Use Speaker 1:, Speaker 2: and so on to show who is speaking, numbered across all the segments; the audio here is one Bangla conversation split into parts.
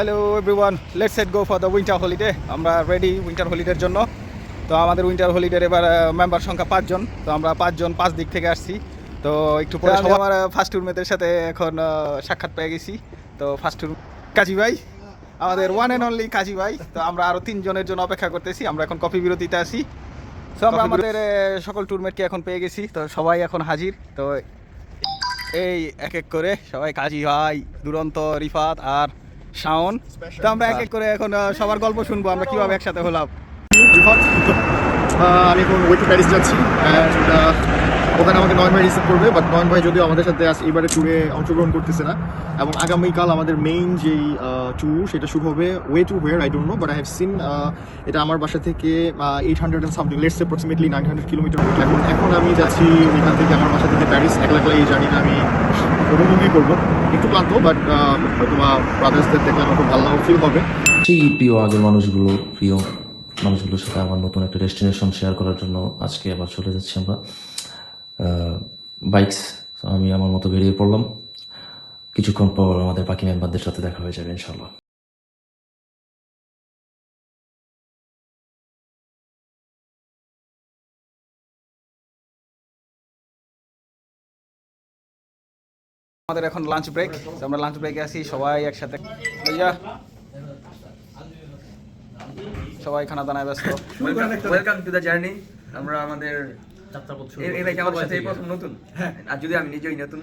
Speaker 1: Hello everyone let's set go for the winter holiday আমরা রেডি উইন্টার হলিডের জন্য। তো আমাদের উইন্টার হলিডের এবার মেম্বার সংখ্যা পাঁচজন। তো আমরা পাঁচজন পাঁচ দিক থেকে আসছি। তো একটু পরে আমার ফার্স্ট রুমমেটের সাথে এখন সাক্ষাৎ পেয়ে গেছি। তো ফার্স্ট রুম কাজী ভাই আমাদের ওয়ান অ্যান্ড অনলি কাজী ভাই। তো আমরা আরও তিনজনের জন্য অপেক্ষা করতেছি। আমরা এখন কফি বিরতিতে আছি। তো আমরা আমাদের সকল টুরমেটকে এখন পেয়ে গেছি। তো সবাই এখন হাজির। তো এই এক এক করে সবাই কাজী ভাই দুরন্ত রিফাত আর শাওন। তো আমরা এক এক করে এখন সবার গল্প শুনব, আমরা কীভাবে একসাথে হলাম।
Speaker 2: আমি এখন ওয়ে টু প্যারিস যাচ্ছি ওখানে আমাকে নয় ভাই রিসিভ করবে বাট নয়ন ভাই যদিও আমাদের সাথে আজ এইবারে ট্যুরে অংশগ্রহণ করতেছে না, এবং আগামীকাল আমাদের মেইন যেই ট্যুর সেটা শুরু হবে way to where I don't know but I have seen এটা আমার বাসা থেকে eight hundred and something let's approximately nine hundred kilometre এখন এখন আমি যাচ্ছি ওইখান থেকে আমার বাসা থেকে প্যারিস, একলা একলা এই জার্নিটা আমি উপভোগই করব। ক্লান্ত বাট হয়তো বা ব্রাদার্সদের দেখলে আমার খুব ভালো ফিল হবে।
Speaker 3: সেই প্রিয় আগের মানুষগুলো, প্রিয় মানুষগুলোর সাথে আবার নতুন একটা ডেস্টিনেশন শেয়ার করার জন্য আজকে আবার চলে যাচ্ছি আমরা। বাইকস আমি আমার মতো বেরিয়ে পড়লাম। কিছুক্ষণ পর আমাদের বাকি মেম্বারদের সাথে দেখা হয়ে যাবে ইনশাল্লাহ
Speaker 1: আমাদের এখন লাঞ্চ ব্রেক আমরা লাঞ্চ ব্রেকে আছি সবাই একসাথে। সবাই খানা দানায় ব্যস্ত
Speaker 4: ওয়েলকাম টু দ্য জার্নি আমরা আমাদের এই- এই ভাইকে আমাদের সাথে এই প্রথম নতুন? আর যদি আমি নিজেই নতুন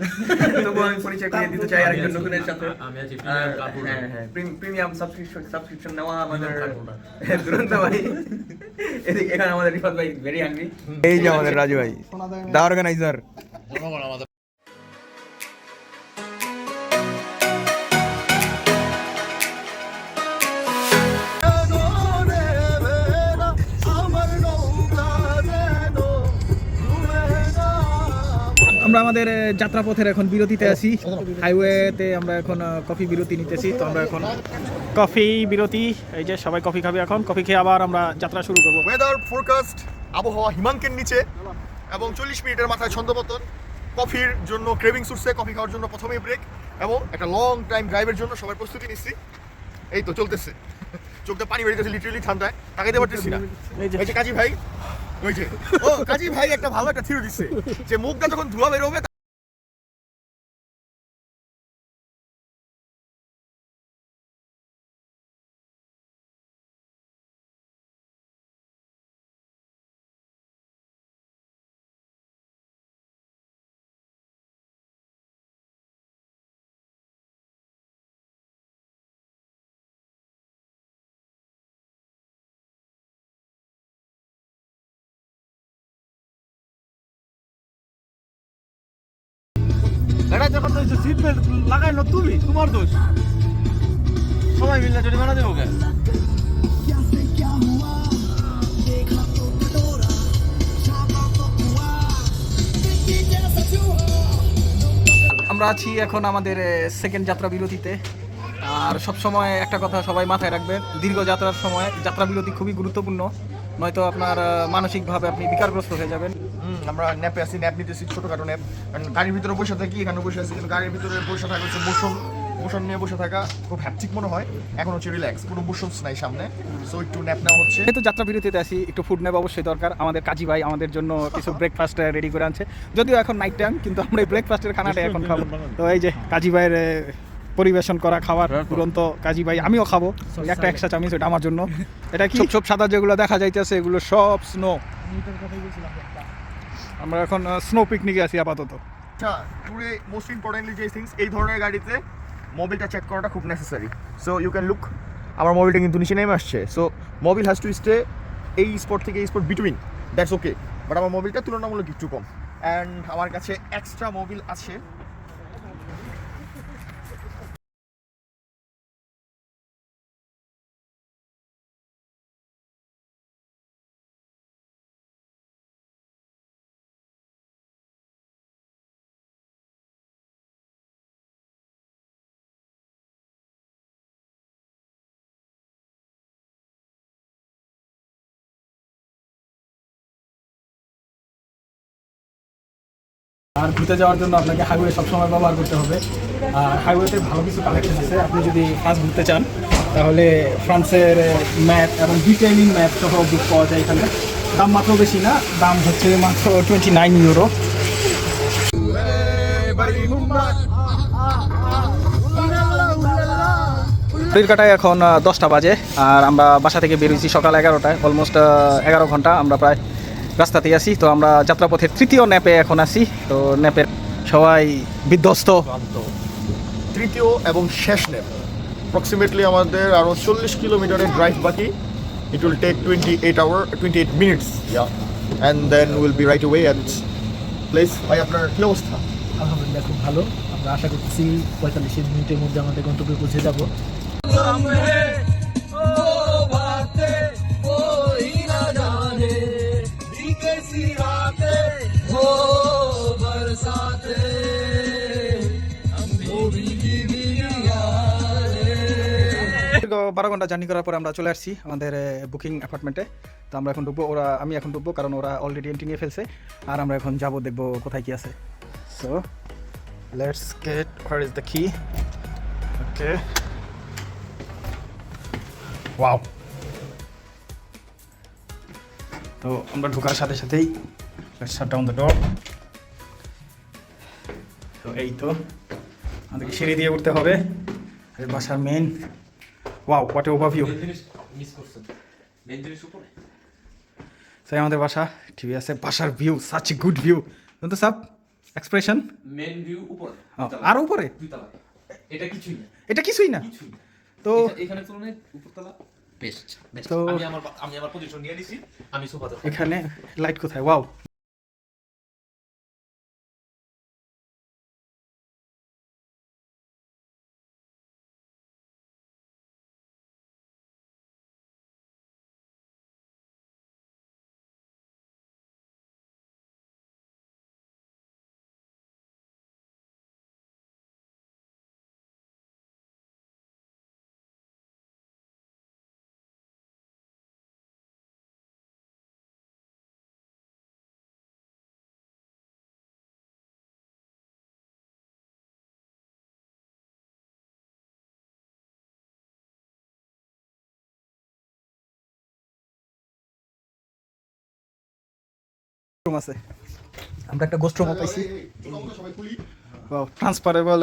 Speaker 4: তবুও আমি পরিচয় করিয়ে দিতে চাই আরেকজন নতুনের সাথে। হ্যাঁ হ্যাঁ প্রিমিয়াম সাবস্ক্রিপশন সাবস্ক্রিপশন নেওয়া আমাদের দুরন্ত ভাই। এখানে আমাদের রিফাত ভাই ভেরি হাঙ্গরি এই যে আমাদের রাজু ভাই। দা অর্গানাইজার
Speaker 1: আমরা আমাদের যাত্রাপথের এখন বিরতিতে আছি। হাইওয়েতে আমরা এখন কফি বিরতি নিতেছি। তো আমরা এখন কফি বিরতি এই যে সবাই কফি খাবে এখন। কফি খেয়ে আবার আমরা যাত্রা শুরু করব।
Speaker 2: ওয়েদার ফোরকাস্ট আবহাওয়া হিমাঙ্কের নিচে এবং চল্লিশ মিনিটের মাথায় ছন্দপতন। কফির জন্য ক্রেভিং সুরসে কফি খাওয়ার জন্য প্রথমেই ব্রেক এবং একটা লং টাইম ড্রাইভের জন্য সবাই প্রস্তুতি নিচ্ছি। এই তো চলতেছে। চোখটা পানি বেরিয়েছে লিটারেলি ঠান্ডায়। তাকাইতে পারতেছি না।
Speaker 1: এই যে
Speaker 2: কাজী ভাই ওই যে। ও কাজী ভাই একটা ভালো একটা থিরো দিচ্ছে যে মুখটা যখন ধোয়া বেরোবে
Speaker 5: এটা যখন তো সিট বেল্ট তুমি, তোমার দোষ। সবাই মিলে জরিমানা দেবো কে
Speaker 1: আমরা আছি এখন আমাদের সেকেন্ড যাত্রা বিরতিতে। আর সব সময় একটা কথা সবাই মাথায় রাখবেন দীর্ঘ যাত্রার সময়, যাত্রা বিরতি খুবই গুরুত্বপূর্ণ। নয়তো আপনার মানসিকভাবে আপনি বিকারগ্রস্ত হয়ে যাবেন।
Speaker 2: আমরা ন্যাপে আছি ন্যাপ নিতেছি ছোটখাটো ন্যাপ। কারণ গাড়ির ভিতরে বসে থাকি এখানে বসে আছি গাড়ির ভিতরে বসে থাকা হচ্ছে মোশন। মোশন নিয়ে বসে থাকা খুব হ্যাপচিক মনে হয়। এখন হচ্ছে রিল্যাক্স কোনো মোশনস নাই সামনে। সো একটু ন্যাপ নেওয়া হচ্ছে।
Speaker 1: যেহেতু যাত্রা বিরতিতে আছি একটু ফুড নেওয়া অবশ্যই দরকার। আমাদের কাজী ভাই আমাদের জন্য কিছু ব্রেকফাস্ট রেডি করে আনছে। যদিও এখন নাইট টাইম কিন্তু আমরা এই ব্রেকফাস্টের খানাটা এখন খাব। তো এই যে কাজী ভাইয়ের পরিবেশন করা খাবার তুরন্ত কাজী ভাই আমিও খাব। একটা এক্সট্রা চামিচ ওটা আমার জন্য। এটা কি? সব সাদা যেগুলো দেখা যাইতেছে এগুলো সব স্নো আমরা এখন স্নো পিকনিকে আছি আপাতত।
Speaker 2: আচ্ছা টুডে মোস্ট ইম্পর্টেন্টলি যে থিংস এই ধরনের গাড়িতে মোবিলটা চেক করাটা খুব necessary so you can look আমার মোবিলটা কিন্তু নিচে নেমে আসছে। So mobil has to stay এই স্পট থেকে এই spot between that's okay but আমার মোবিলটা তুলনামূলক একটু কম। অ্যান্ড আমার কাছে এক্সট্রা মোবিল আছে।
Speaker 1: আর ঘুরতে যাওয়ার জন্য আপনাকে হাইওয়ে সবসময় ব্যবহার করতে হবে। আর হাইওয়েতে ভালো কিছু কালেকশন আছে। আপনি যদি ফার্স্ট ঘুরতে চান, তাহলে ফ্রান্সের ম্যাপ এবং ডিটেইলিং ম্যাপ সহ বুক পাওয়া যায় এখানে। দাম মাত্র বেশি না, দাম হচ্ছে মাত্র টোয়েন্টি নাইন ইউরো ঘড়ির কাটায় এখন দশটা বাজে, আর আমরা বাসা থেকে বেরিয়েছি সকাল এগারোটায় অলমোস্ট এগারো ঘণ্টা, আমরা প্রায় রাস্তাতেই আছি। তো আমরা যাত্রাপথের তৃতীয় ন্যাপে এখন আছি। তো ন্যাপের সবাই বিধ্বস্ত।
Speaker 2: তৃতীয় এবং শেষ নেপ অ্যাপ্রক্সিমেটলি আমাদের আরও চল্লিশ কিলোমিটারের ড্রাইভ বাকি। It will take twenty eight hour twenty eight minutes yeah and then will be right way at place ভাই আপনার কী অবস্থা?
Speaker 6: আলহামদুলিল্লাহ খুব ভালো। আমরা আশা করছি পঁয়তাল্লিশ মিনিটের মধ্যে আমাদের গন্তব্যে পৌঁছে যাব।
Speaker 1: দীর্ঘ বারো ঘণ্টা জার্নি করার পর আমরা চলে আসছি আমাদের বুকিং অ্যাপার্টমেন্টে তো আমরা এখন ঢুকবো, ওরা, আমি এখন ঢুকবো কারণ ওরা অলরেডি এন্ট্রি নিয়ে ফেলছে। আর আমরা এখন যাব, দেখব কোথায় কি আছে। So let's get where is the key okay wow তো আমরা ঢোকার সাথে সাথেই let's shut down the door তো এই তো, আমাদেরকে সিঁড়ি দিয়ে উঠতে হবে। বাসার main wow what a overview তাই আমাদের বাসা টিভি আছে বাসার view such a good view তো সাব এক্সপ্রেশন
Speaker 7: মেন ভিউ উপরে
Speaker 1: আরও উপরে?
Speaker 7: এটা কিছুই না।
Speaker 1: এটা কিছুই না? তো
Speaker 7: এখানে তুলনায় উপরতলা বেস্ট বেস্ট
Speaker 1: তো-
Speaker 7: আমি আমার আমি আমার পজিশন নিয়ে নিছি আমি সোফাতে
Speaker 1: এখানে লাইট কোথায়? ওয়াও আছে আমরা একটা গোস্ট রুম পাইছি ট্রান্সফারেবল